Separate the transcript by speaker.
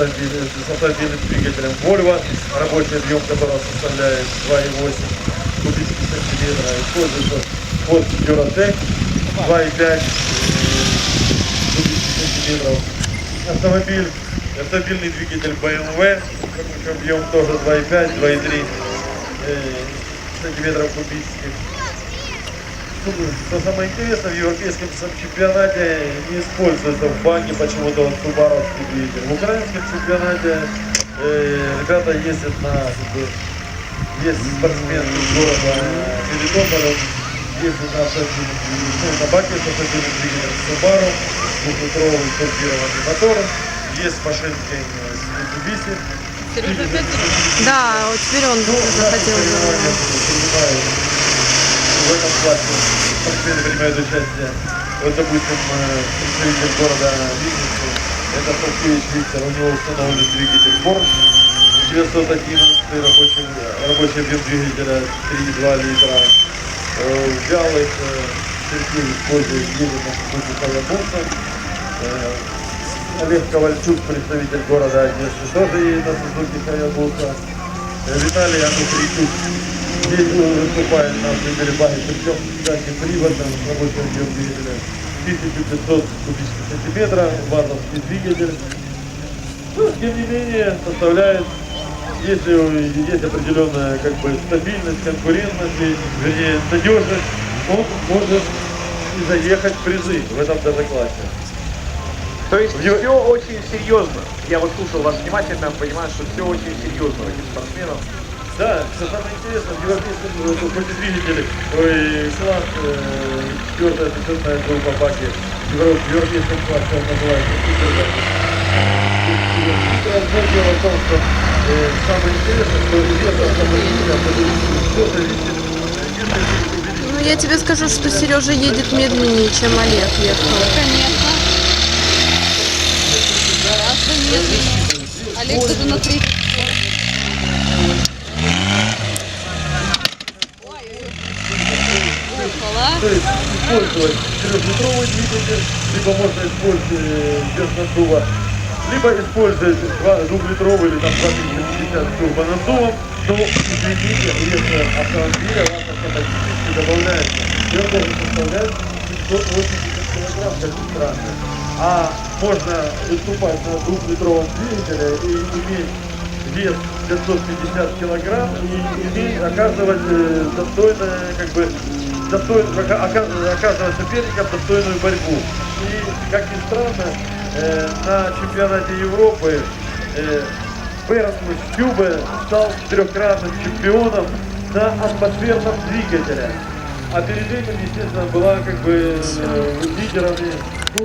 Speaker 1: автомобилем, с двигателем Volvo, рабочий объем которого составляет 2,8 кубических сантиметра. Используется под Duratec 2,5 э, кубических сантиметров. Автомобиль, автомобильный двигатель BMW, рабочий объем тоже 2,5, 2,3 э, сантиметров кубических. Ну, Что самое интересное, в европейском чемпионате не используется в банке почему-то вот субаровский двигатель. В украинском чемпионате э, ребята ездят на, есть спортсмен из города Мелитополя, он ездит на автомобиле, ну, на баке с автомобильным двигателем Subaru, двухлитровый турбированный мотор, есть машинки э, с Mitsubishi.
Speaker 2: Сережа
Speaker 3: Да, вот теперь он
Speaker 1: Ну,
Speaker 3: захотел.
Speaker 1: принимают в этом классе спортсмены принимают участие. Вот, допустим, э, представитель города Винницы, это Полкевич Виктор, у него установлен двигатель Porsche 911 рабочий, рабочий объем двигателя 3,2 литра. Вялых э, Сергей использует едет на Сузуки Хаябуса. Э, Олег Ковальчук, представитель города Одессы, тоже едет на Сузуки Хаябуса. Э, Виталий Ануфричук здесь выступает на автомобиле Баги, причем, кстати, приводом рабочего объем двигателя 1500 кубических сантиметров, вазовский двигатель. Ну, тем не менее, составляет, если есть определенная как бы стабильность, конкурентность, и, вернее, надежность, он может и заехать в призы в этом даже классе.
Speaker 4: То есть
Speaker 1: В Ев-
Speaker 4: все очень серьезно. Я вот слушал вас внимательно, понимаю, что все очень серьезно у этих спортсменов.
Speaker 1: Да, что самое интересное, в европейском э, хоть и двигатели, ой, э, четвертая офицерная группа баки, в евро- в европейском классе он называется. Одно дело в том, что э, самое интересное, что все э, если увеличить
Speaker 3: Ну, я тебе скажу, что Сережа едет медленнее, чем Олег ехал.
Speaker 2: Конечно. Гораздо медленнее. Олег даже на третий
Speaker 1: То есть использовать трехлитровый двигатель, либо можно использовать э, без либо использовать двухлитровый или там 250 турбонаддувом, но извините, вес автомобиля вас автоматически добавляется. И он должен составлять 780 килограмм, как ни странно. А можно выступать на двухлитровом двигателе и иметь вес 550 килограмм и иметь, оказывать э, достойное, как бы, достойно, ока- ока- оказывать соперникам достойную борьбу. И, как ни странно, э, на чемпионате Европы э, Берн Кюбе стал трехкратным чемпионом на атмосферном двигателе. А перед этим, естественно, была как бы э, лидерами